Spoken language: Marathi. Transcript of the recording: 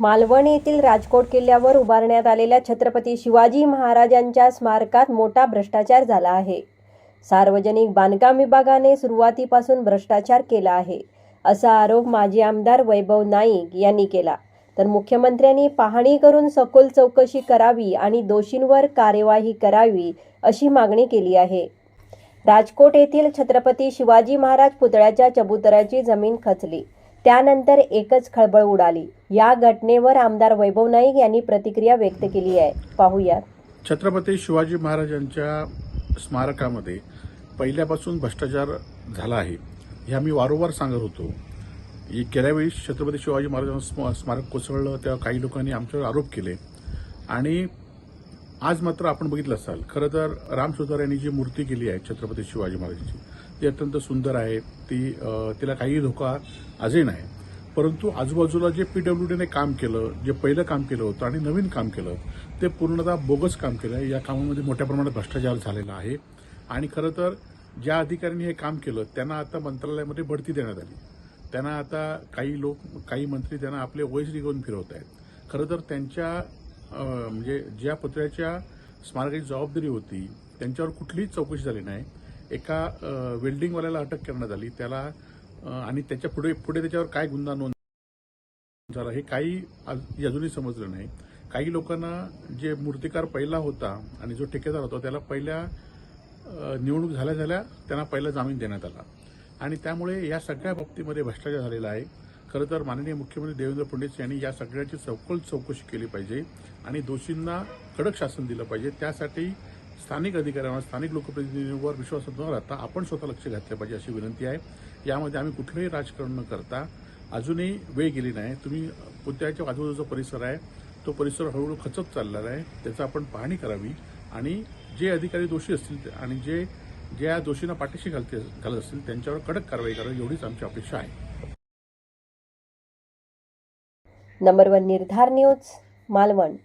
मालवण येथील राजकोट किल्ल्यावर उभारण्यात आलेल्या छत्रपती शिवाजी महाराजांच्या स्मारकात मोठा भ्रष्टाचार झाला आहे. सार्वजनिक बांधकाम विभागाने सुरुवातीपासून भ्रष्टाचार केला आहे. असा आरोप माजी आमदार वैभव नाईक यांनी केला. तर मुख्यमंत्र्यांनी पाहणी करून सखोल चौकशी करावी आणि दोषींवर कार्यवाही करावी अशी मागणी केली आहे. राजकोट येथील छत्रपती शिवाजी महाराज पुतळ्याच्या चबुतऱ्याची जमीन खचली. त्यानंतर एकच खळबळ उडाली. या घटनेवर आमदार वैभव नाईक यांनी प्रतिक्रिया व्यक्त केली आहे. पाहूयात. छत्रपती शिवाजी महाराजांच्या स्मारकामध्ये पहिल्यापासून भ्रष्टाचार झाला आहे. हे आम्ही वारंवार सांगत होतो. गेल्या वेळी छत्रपती शिवाजी महाराजांचं स्म- स्मारक कोसळलं तेव्हा काही लोकांनी आमच्यावर आरोप केले. आणि आज मात्र आपण बघितलं असाल खरं तर राम सुतार यांनी जी मूर्ती केली आहे छत्रपती शिवाजी महाराजांची ती अत्यंत सुंदर आहे. ती तिला काही धोका आजही नाही. परंतु आजूबाजूला जे पीडब्ल्यूडीने काम केलं जे पहिलं काम केलं होतं आणि नवीन काम केलं ते पूर्णतः बोगस काम केलं आहे. या कामामध्ये मोठ्या प्रमाणात भ्रष्टाचार झालेला आहे. आणि खरं तर ज्या अधिकाऱ्यांनी हे काम केलं त्यांना आता मंत्रालयामध्ये बढती देण्यात आली. त्यांना आता काही लोक काही मंत्री त्यांना आपले वयस निघून फिरवत आहेत. खरं तर त्यांच्या म्हणजे ज्या पत्र्याच्या स्मारकाची जबाबदारी होती त्यांच्यावर कुठलीच चौकशी झाली नाही. एका वेल्डिंगवाल्याला अटक करण्यात आली. त्याला आणि त्याच्या पुढे पुढे त्याच्यावर काय गुन्हा नोंद झाला हे काही आज- अजूनही समजलं नाही. काही लोकांना जे मूर्तिकार पहिला होता आणि जो ठेकेदार होता त्याला पहिल्या निवडणूक झाल्या झाल्या त्यांना पहिला जामीन देण्यात आला. आणि त्यामुळे या सगळ्या बाबतीमध्ये भ्रष्टाचार झालेला आहे. खरं तर माननीय मुख्यमंत्री देवेंद्र फडणवीस यांनी या सगळ्याची सखोल चौकशी केली पाहिजे आणि दोषींना कडक शासन दिलं पाहिजे. त्यासाठी स्थानिक अधिकाऱ्यांवर स्थानिक लोकप्रतिनिधींवर विश्वास न राहता आपण स्वतः लक्ष घातलं पाहिजे अशी विनंती आहे. यामध्ये आम्ही कुठलंही राजकारण न करता अजूनही वेळ गेली नाही. तुम्ही पुत्याच्या आजूबाजूचा परिसर आहे तो परिसर हळूहळू खचत चाललेला आहे. त्याचा आपण पाहणी करावी आणि जे अधिकारी दोषी असतील आणि जे ज्या दोषींना पाठीशी घालते घालत असतील त्यांच्यावर कडक कारवाई करावी एवढीच आमची अपेक्षा आहे. Number one Nirdhar news Malvan.